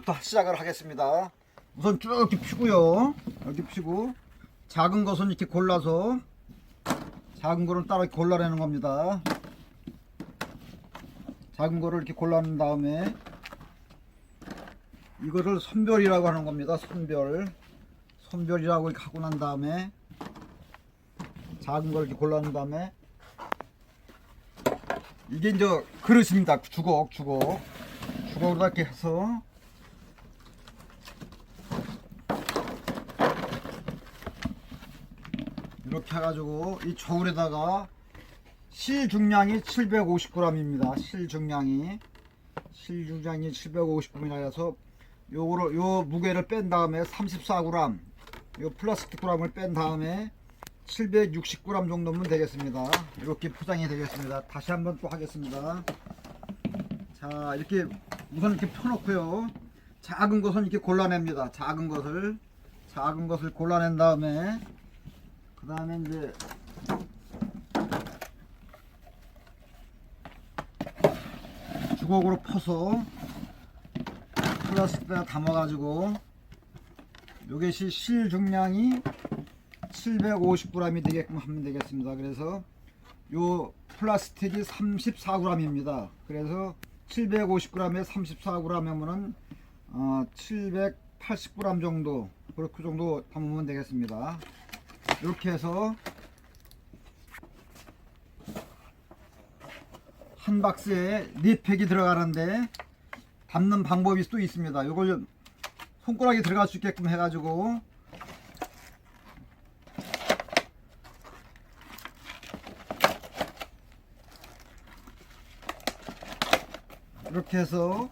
지금부터 시작을 하겠습니다. 우선 쭉 이렇게 피고요. 이렇게 피고 작은 것은 이렇게 골라서 작은 거를 이렇게 골라내는 겁니다. 작은 거를 이렇게 골라낸 다음에 이거를 선별이라고 하는 겁니다. 선별. 선별이라고 하고 난 다음에 작은 걸 이렇게 골라낸 다음에 이게 이제 그릇입니다. 주걱, 주걱. 주걱으로 이렇게 해서 이렇게 해가지고 이 저울에다가 실 중량이 750g입니다. 실 중량이 실 중량이 750g이라 해서 요거를 요 무게를 뺀 다음에 34g 요 플라스틱 g을 뺀 다음에 760g 정도면 되겠습니다. 이렇게 포장이 되겠습니다. 다시 한번 또 하겠습니다. 자 이렇게 우선 이렇게 펴놓고요. 작은 것은 이렇게 골라냅니다. 작은 것을 작은 것을 골라낸 다음에 그 다음에 이제 주걱으로 퍼서 플라스틱에다 담아가지고 요것이 실 중량이 750g이 되게끔 하면 되겠습니다. 그래서 요 플라스틱이 34g입니다. 그래서 750g에 34g이면은 어, 780g 정도 그렇게 정도 담으면 되겠습니다. 이렇게 해서 한 박스에 네 팩이 들어가는데 담는 방법이 또 있습니다. 이걸 손가락이 들어갈 수 있게끔 해가지고 이렇게 해서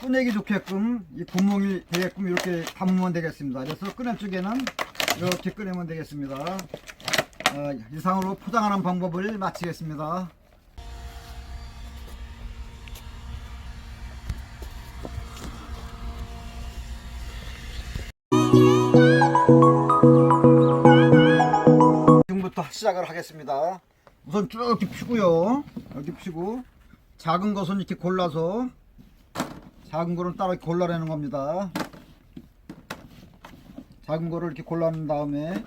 꺼내기 좋게끔 이 구멍이 되게끔 이렇게 담으면 되겠습니다. 그래서 꺼낼 쪽에는 이렇게 꺼내면 되겠습니다. 어, 이상으로 포장하는 방법을 마치겠습니다. 지금부터 시작을 하겠습니다. 우선 쭉 이렇게 피고요. 이렇게 피고 작은 것은 이렇게 골라서 작은 거를 따로 골라내는 겁니다. 작은 거를 이렇게 골라낸 다음에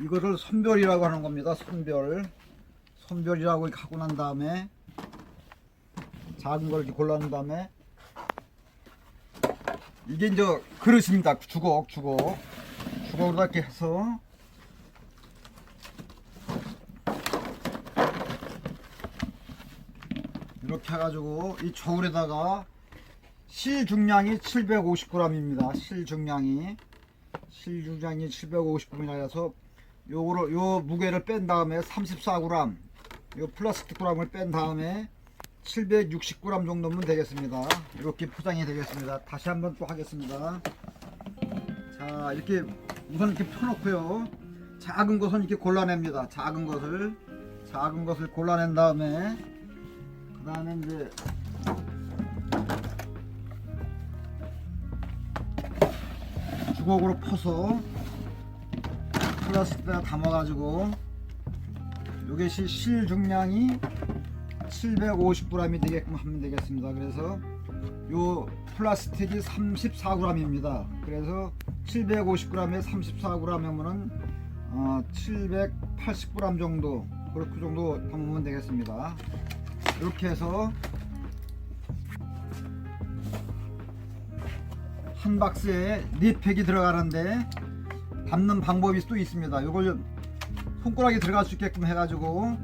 이거를 선별이라고 하는 겁니다. 선별. 선별이라고 하고 난 다음에 작은 걸 이렇게 골라낸 다음에 이게 이제 그릇입니다. 주걱, 주걱. 주걱으로 이렇게 해서 이렇게 해가지고 이 저울에다가 실 중량이 750g입니다. 실 중량이 실 중량이 750g이라 해서 요거를 요 무게를 뺀 다음에 34g 요 플라스틱 g을 뺀 다음에 760g 정도면 되겠습니다. 이렇게 포장이 되겠습니다. 다시 한번 또 하겠습니다. 자 이렇게 우선 이렇게 펴놓고요. 작은 것은 이렇게 골라냅니다. 작은 것을 작은 것을 골라낸 다음에 그 다음에 이제 주걱으로 퍼서 플라스틱에다 담아가지고 요것이 실 중량이 750g이 되게끔 하면 되겠습니다. 그래서 요 플라스틱이 34g입니다. 그래서 750g에 34g이면은 어, 780g 정도 그렇게 정도 담으면 되겠습니다. 이렇게 해서 한 박스에 네 팩이 들어가는데 담는 방법이 또 있습니다. 이걸 손가락이 들어갈 수 있게끔 해가지고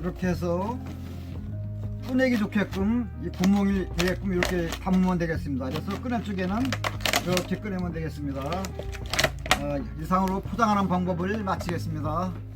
이렇게 해서 꺼내기 좋게끔 이 구멍이 되게끔 이렇게 담으면 되겠습니다. 그래서 꺼낼 쪽에는 이렇게 꺼내면 되겠습니다. 어, 이상으로 포장하는 방법을 마치겠습니다.